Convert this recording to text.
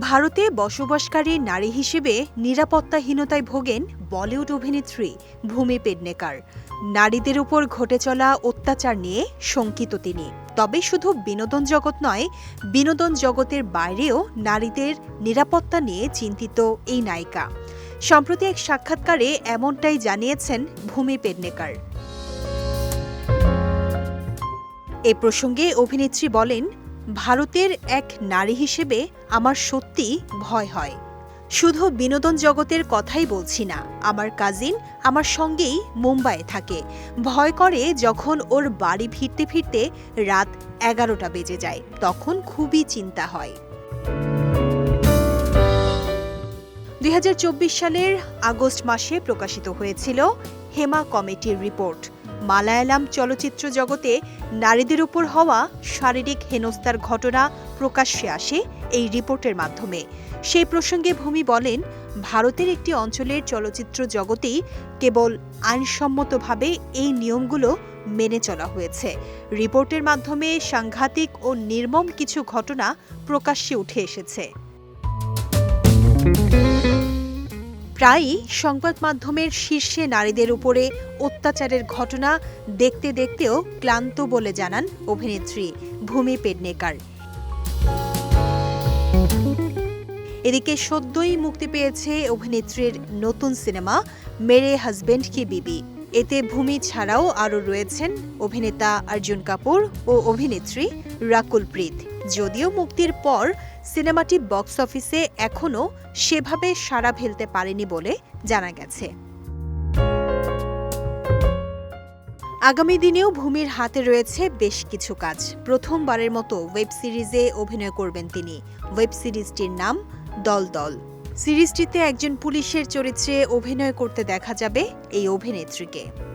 ভারতে বসবাসকারী নারী হিসেবে নিরাপত্তাহীনতায় ভোগেন বলিউড অভিনেত্রী ভূমি পেডনেকার। নারীদের উপর ঘটে চলা অত্যাচার নিয়ে শঙ্কিত তিনি। তবে শুধু বিনোদন জগৎ নয়, বিনোদন জগতের বাইরেও নারীদের নিরাপত্তা নিয়ে চিন্তিত এই নায়িকা। সম্প্রতি এক সাক্ষাৎকারে এমনটাই জানিয়েছেন ভূমি পেডনেকার। এ প্রসঙ্গে অভিনেত্রী বলেন ভারতের এক নারী হিসেবে আমার সত্যি ভয় হয়। শুধু বিনোদন জগতের কথাই বলছি না, আমার কাজিন আমার সঙ্গেই মুম্বাইয়ে থাকে। ভয় করে যখন ওর বাড়ি ফিরতে ফিরতে রাত এগারোটা বেজে যায়, তখন খুবই চিন্তা হয়। দুই হাজার চব্বিশ সালের আগস্ট মাসে প্রকাশিত হয়েছিল হেমা কমিটির রিপোর্ট। মালায়ালাম চলচ্চিত্র জগতে নারীদের উপর হওয়া শারীরিক হেনস্থার ঘটনা প্রকাশ্যে আসে এই রিপোর্টের মাধ্যমে। সেই প্রসঙ্গে ভূমি বলেন, ভারতের একটি অঞ্চলের চলচ্চিত্র জগতেই কেবল আইনসম্মতভাবে এই নিয়মগুলো মেনে চলা হয়েছে। রিপোর্টের মাধ্যমে সাংঘাতিক ও নির্মম কিছু ঘটনা প্রকাশ্যে উঠে এসেছে। প্রায়ই সংবাদ মাধ্যমের শীর্ষে নারীদের উপরে অত্যাচারের ঘটনা দেখতে দেখতেও ক্লান্ত বলে জানান অভিনেত্রী ভূমি পেডনেকার। এদিকে সদ্যই মুক্তি পেয়েছে অভিনেত্রীর নতুন সিনেমা, মেরে হাজবেন্ড কি বিবি। এতে ভূমি ছাড়াও আরও রয়েছেন অভিনেতা অর্জুন কাপুর ও অভিনেত্রী রাকুল প্রীত। যদিও মুক্তির পর সিনেমাটি বক্স অফিসে এখনও সেভাবে সাড়া ফেলতে পারেনি বলে জানা গেছে। আগামী দিনেও ভূমির হাতে রয়েছে বেশ কিছু কাজ। প্রথমবারের মতো ওয়েব সিরিজে অভিনয় করবেন তিনি। ওয়েব সিরিজটির নাম দল দল। সিরিজটিতে একজন পুলিশের চরিত্রে অভিনয় করতে দেখা যাবে এই অভিনেত্রীকে।